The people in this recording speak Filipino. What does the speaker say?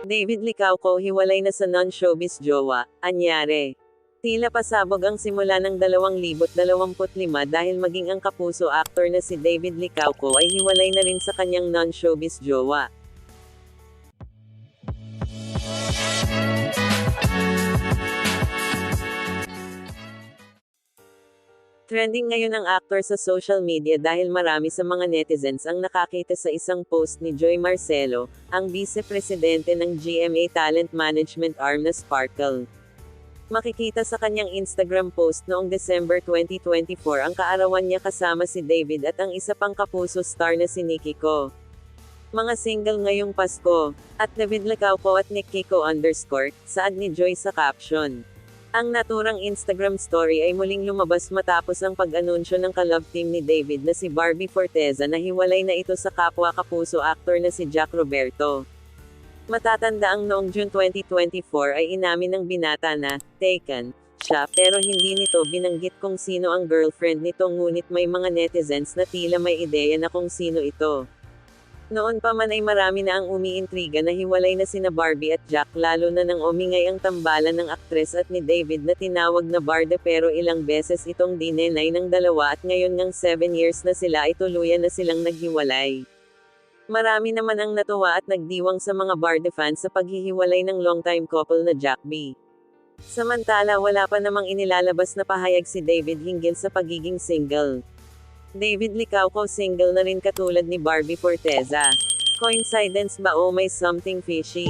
David Licauco hiwalay na sa non-showbiz jowa, anyare. Tila pasabog ang simula ng 2025 dahil maging ang kapuso actor na si David Licauco ay hiwalay na rin sa kanyang non-showbiz jowa. Trending ngayon ang actor sa social media dahil marami sa mga netizens ang nakakita sa isang post ni Joy Marcelo, ang vice-presidente ng GMA Talent Management Arm na Sparkle. Makikita sa kanyang Instagram post noong December 2024 ang kaarawan niya kasama si David at ang isa pang kapuso star na si Nikki Ko. Mga single ngayong Pasko, at David Lacauco at Nick Kiko underscore, saad ni Joy sa caption. Ang naturang Instagram story ay muling lumabas matapos ang pag-anunsyo ng ka-love team ni David na si Barbie Forteza na hiwalay na ito sa kapwa kapuso actor na si Jack Roberto. Matatanda ang noong June 2024 ay inamin ng binata na, taken, siya pero hindi nito binanggit kung sino ang girlfriend nito ngunit may mga netizens na tila may ideya na kung sino ito. Noon pa man ay marami na ang umiintriga na hiwalay na sina Barbie at Jack lalo na nang umingay ang tambalan ng aktres at ni David na tinawag na Barde pero ilang beses itong dinenay ng dalawa at ngayon ngang 7 years na sila ay tuluyan na silang naghiwalay. Marami naman ang natuwa at nagdiwang sa mga Barde fans sa paghihiwalay ng longtime couple na Jack B. Samantala wala pa namang inilalabas na pahayag si David hinggil sa pagiging single. David Licauco single na rin katulad ni Barbie Forteza. Coincidence ba o may something fishy?